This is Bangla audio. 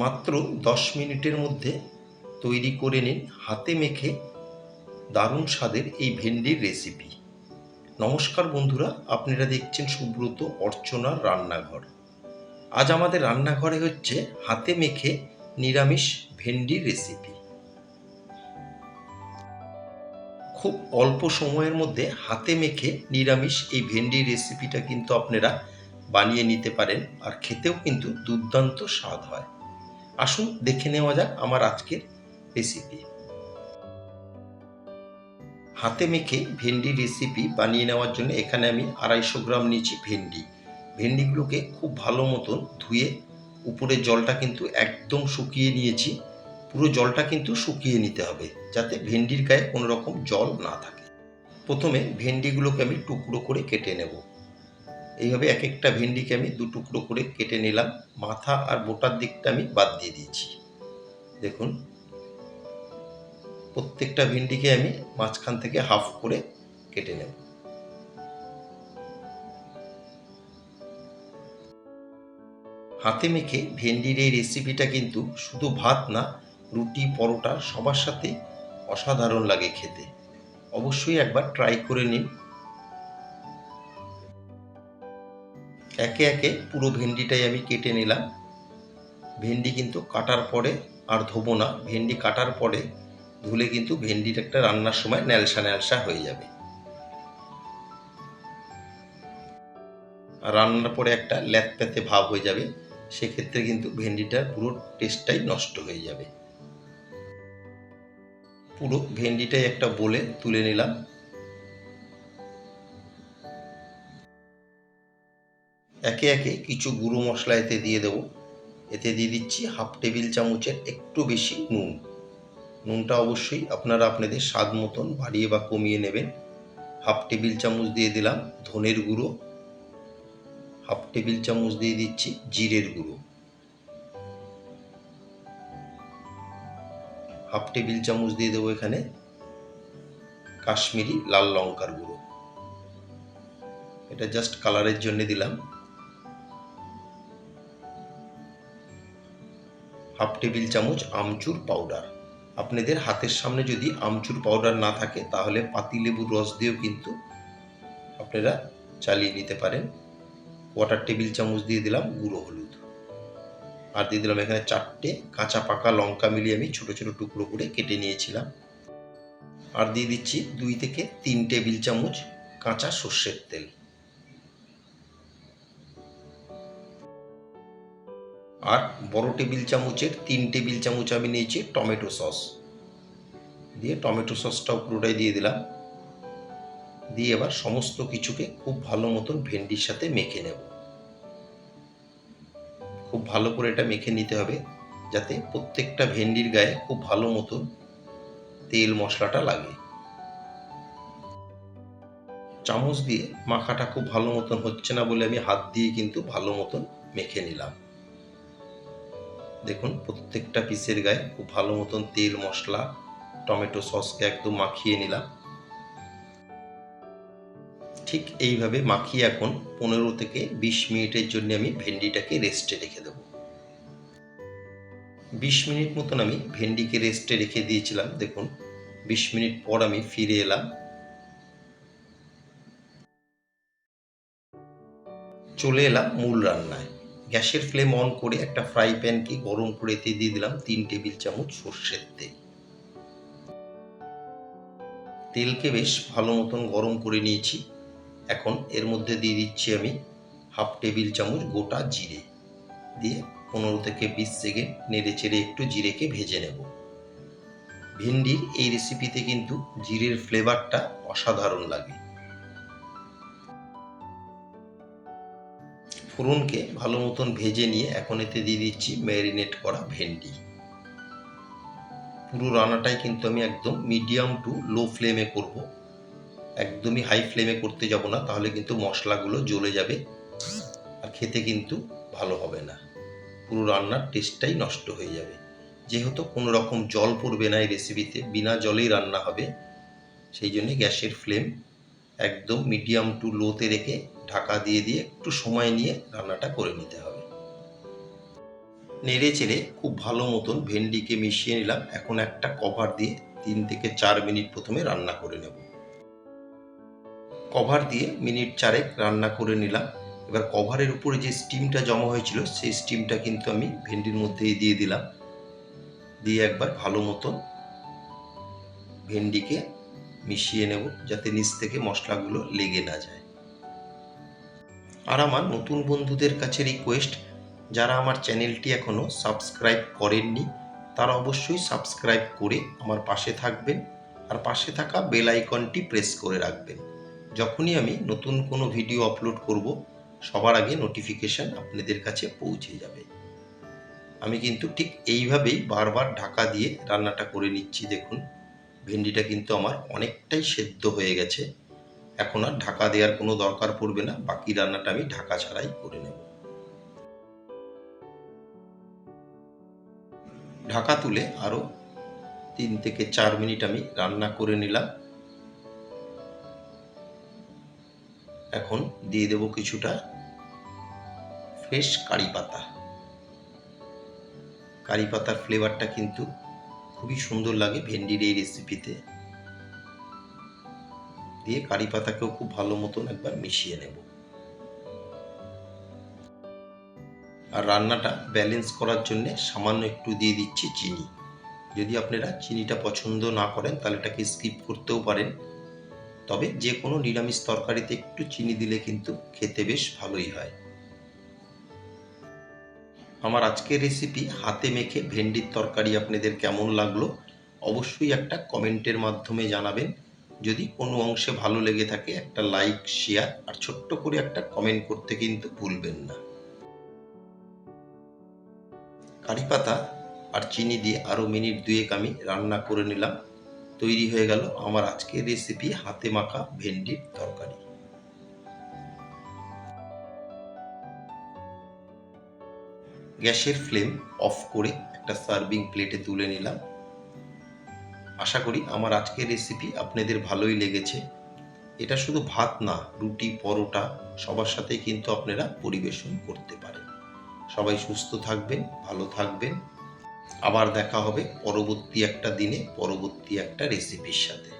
মাত্র দশ মিনিটের মধ্যে তৈরি করে নিন হাতে মেখে দারুণ স্বাদের এই ভেন্ডির রেসিপি নমস্কার বন্ধুরা, আপনারা দেখছেন সুব্রত অর্চনার রান্নাঘর। আজ আমাদের রান্নাঘরে হচ্ছে হাতে মেখে নিরামিষ ভেন্ডির রেসিপি খুব অল্প সময়ের মধ্যে হাতে মেখে নিরামিষ এই ভেন্ডির রেসিপিটা কিন্তু আপনারা বানিয়ে নিতে পারেন আর খেতেও কিন্তু দুর্দান্ত স্বাদ হয়। আসুন দেখে নেওয়া যাক আমার আজকের রেসিপি হাতে মেখে ভেন্ডি রেসিপি বানিয়ে নেওয়ার জন্য এখানে আমি আড়াইশো গ্রাম নিয়েছি ভেন্ডি। ভেন্ডিগুলোকে খুব ভালো মতন ধুয়ে উপরের জলটা কিন্তু একদম শুকিয়ে নিয়েছি। পুরো জলটা কিন্তু শুকিয়ে নিতে হবে যাতে ভেন্ডির গায়ে কোনো রকম জল না থাকে। প্রথমে ভেন্ডিগুলোকে আমি টুকরো করে কেটে নেব। এইভাবে এক একটা ভেন্ডিকে আমি দু টুকরো করে কেটে নিলাম। মাথা আর বোটার দিকটা আমি বাদ দিয়ে দিয়েছি। দেখুন। প্রত্যেকটা ভেন্ডিকে আমি মাঝখান থেকে হাফ করে কেটে নেব। হাতে মেখে ভেন্ডির এই রেসিপিটা কিন্তু শুধু ভাত না, রুটি, পরোটা সবার সাথে অসাধারণ লাগে খেতে। অবশ্যই একবার ট্রাই করে নিন। একে একে পুরো ভেন্ডিটাই আমি কেটে নিলাম। ভেন্ডি কিন্তু কাটার পরে আর ধোবো না। ভেন্ডি কাটার পরে ধুলে কিন্তু ভেন্ডির একটা রান্নার সময় ন্যালসা ন্যালসা হয়ে যাবে। রান্নার পরে একটা ল্যাতপ্যাতে ভাব হয়ে যাবে। সেক্ষেত্রে কিন্তু ভেন্ডিটার পুরো টেস্টটাই নষ্ট হয়ে যাবে। পুরো ভেন্ডিটাই একটা বলে তুলে নিলাম। একে একে কিছু গুঁড়ো মশলা এতে দিয়ে দেবো। এতে দিয়ে দিচ্ছি হাফ টেবিল চামচের একটু বেশি নুন। নুনটা অবশ্যই আপনারা আপনাদের স্বাদ মতন বাড়িয়ে বা কমিয়ে নেবেন। হাফ টেবিল চামচ দিয়ে দিলাম ধনের গুঁড়ো। হাফ টেবিল চামচ দিয়ে দিচ্ছি জিরের গুঁড়ো। হাফ টেবিল চামচ দিয়ে দেবো এখানে কাশ্মীরি লাল লঙ্কার গুঁড়ো। এটা জাস্ট কালারের জন্য দিলাম। হাফ টেবিল চামচ আমচুর পাউডার। আপনাদের হাতের সামনে যদি আমচুর পাউডার না থাকে, তাহলে পাতিলেবুর রস দিয়েও কিন্তু আপনারা চালিয়ে নিতে পারেন। কোয়াটার টেবিল চামচ দিয়ে দিলাম গুঁড়ো হলুদ। আর দিয়ে দিলাম এখানে চারটে কাঁচা পাকা লঙ্কা মিলিয়ে আমি ছোট ছোট টুকরো করে কেটে নিয়েছিলাম। আর দিয়ে দিচ্ছি দুই থেকে তিন টেবিল চামচ কাঁচা সর্ষের তেল। আর বড় টেবিল চামচের তিন টেবিল চামচ আমি নিয়েছি টমেটো সস। দিয়ে টমেটো সসটাও পুরোটাই দিয়ে দিলাম। দিয়ে এবার সমস্ত কিছুকে খুব ভালো মতন ভেন্ডির সাথে মেখে নেব। খুব ভালো করে এটা মেখে নিতে হবে যাতে প্রত্যেকটা ভেন্ডির গায়ে খুব ভালো মতন তেল মশলাটা লাগে। চামচ দিয়ে মাখাটা খুব ভালো মতন হচ্ছে না বলে আমি হাত দিয়ে কিন্তু ভালো মতন মেখে নিলাম। দেখুন, প্রত্যেকটা পিসের গায়ে খুব ভালো মতন তেল, মশলা, টমেটো সসকে একদম মাখিয়ে নিলাম। ঠিক এইভাবে মাখিয়ে এখন পনেরো থেকে বিশ মিনিটের জন্য আমি ভেন্ডিটাকে রেস্টে রেখে দেবো। বিশ মিনিট মতন আমি ভেন্ডিকে রেস্টে রেখে দিয়েছিলাম, দেখুন। বিশ মিনিট পর আমি ফিরে এলাম। চলে এলাম মূল রান্নায়। গ্যাসের ফ্লেম অন করে একটা ফ্রাই প্যানকে গরম করে এতে দিয়ে দিলাম তিন টেবিল চামচ সর্ষের তেল। তেলকে বেশ ভালো মতন গরম করে নিয়েছি। এখন এর মধ্যে দিয়ে দিচ্ছি আমি হাফ টেবিল চামচ গোটা জিরে। দিয়ে পনেরো থেকে বিশ সেকেন্ড নেড়ে চেড়ে একটু জিরেকে ভেজে নেব। ভিন্ডির এই রেসিপিতে কিন্তু জিরের ফ্লেভারটা অসাধারণ লাগে। ফোড়নকে ভালো মতন ভেজে নিয়ে এখন এতে দিয়ে দিচ্ছি ম্যারিনেট করা ভেন্ডি। পুরো রান্নাটাই কিন্তু আমি একদম মিডিয়াম টু লো ফ্লেমে করব। একদমই হাই ফ্লেমে করতে যাব না, তাহলে কিন্তু মশলাগুলো জ্বলে যাবে আর খেতে কিন্তু ভালো হবে না। পুরো রান্নার টেস্টটাই নষ্ট হয়ে যাবে। যেহেতু কোনো রকম জল পড়বে না এই রেসিপিতে, বিনা জলেই রান্না হবে, সেই জন্য গ্যাসের ফ্লেম একদম মিডিয়াম টু লোতে রেখে ঢাকা দিয়ে দিয়ে একটু সময় নিয়ে রান্নাটা করে নিতে হবে। নেড়ে চেড়ে খুব ভালো মতন ভেন্ডিকে মিশিয়ে নিলাম। এখন একটা কভার দিয়ে তিন থেকে চার মিনিট প্রথমে রান্না করে নেব। কভার দিয়ে মিনিট চারেক রান্না করে নিলাম। এবার কভারের উপরে যে স্টিমটা জমা হয়েছিল, সেই স্টিমটা কিন্তু আমি ভেন্ডির মধ্যেই দিয়ে দিলাম। দিয়ে একবার ভালো মতন ভেন্ডিকে মিশিয়ে নেব, যাতে নিচ থেকে মশলাগুলো লেগে না যায়। আর আমার নতুন বন্ধুদের কাছে রিকোয়েস্ট যারা আমার চ্যানেলটি এখনও সাবস্ক্রাইব করেননি, তারা অবশ্যই সাবস্ক্রাইব করে আমার পাশে থাকবেন আর পাশে থাকা বেল আইকনটি প্রেস করে রাখবেন। যখনই আমি নতুন কোনো ভিডিও আপলোড করব, সবার আগে নোটিফিকেশান আপনাদের কাছে পৌঁছে যাবে। আমি কিন্তু ঠিক এইভাবেই বারবার ঢাকা দিয়ে রান্নাটা করে নিচ্ছি, দেখুন। ভেন্ডিটা কিন্তু আমার অনেকটাই সেদ্ধ হয়ে গেছে। এখন আর ঢাকা দেওয়ার কোনো দরকার পড়বে না, বাকি রান্নাটা আমি ঢাকা ছাড়াই করে নেব। ঢাকা তুলে আরও তিন থেকে চার মিনিট আমি রান্না করে নিলাম। এখন দিয়ে দেব কিছুটা ফ্রেশ কারি পাতা। কারি পাতার ফ্লেভারটা কিন্তু খুবই সুন্দর লাগে ভেন্ডির এই রেসিপিতে দিয়ে কারি পাতাকেও খুব ভালো মতন একবার মিশিয়ে নেব। আর রান্নাটা ব্যালেন্স করার জন্য সামান্য একটু দিয়ে দিচ্ছি চিনি। যদি আপনারা চিনিটা পছন্দ না করেন, তাহলে এটাকে স্কিপ করতেও পারেন। তবে যে কোনো নিরামিষ তরকারিতে একটু চিনি দিলে কিন্তু খেতে বেশ ভালোই হয়। আমার আজকের রেসিপি হাতে মেখে ভেন্ডির তরকারি আপনাদের কেমন লাগল, অবশ্যই একটা কমেন্টের মাধ্যমে জানাবেন। যদি কোনো অংশে ভালো লেগে থাকে, একটা লাইক শেয়ার আর ছোট্ট করে একটা কমেন্ট করতে কিন্তু ভুলবেন না। কারি পাতা আর চিনি দিয়ে আরও মিনিট দুয়েক আমি রান্না করে নিলাম। তৈরি হয়ে গেল আমার আজকের রেসিপি হাতে মাখা ভেন্ডির তরকারি। গ্যাসের ফ্লেম অফ করে একটা সার্ভিং প্লেটে তুলে নিলাম। আশা করি আমার আজকের রেসিপি আপনাদের ভালোই লেগেছে। এটা শুধু ভাত না, রুটি, পরোটা সবার সাথে কিন্তু আপনারা পরিবেশন করতে পারেন। সবাই সুস্থ থাকবেন, ভালো থাকবেন। আবার দেখা হবে পরবর্তী একটা দিনে, পরবর্তী একটা রেসিপির সাথে।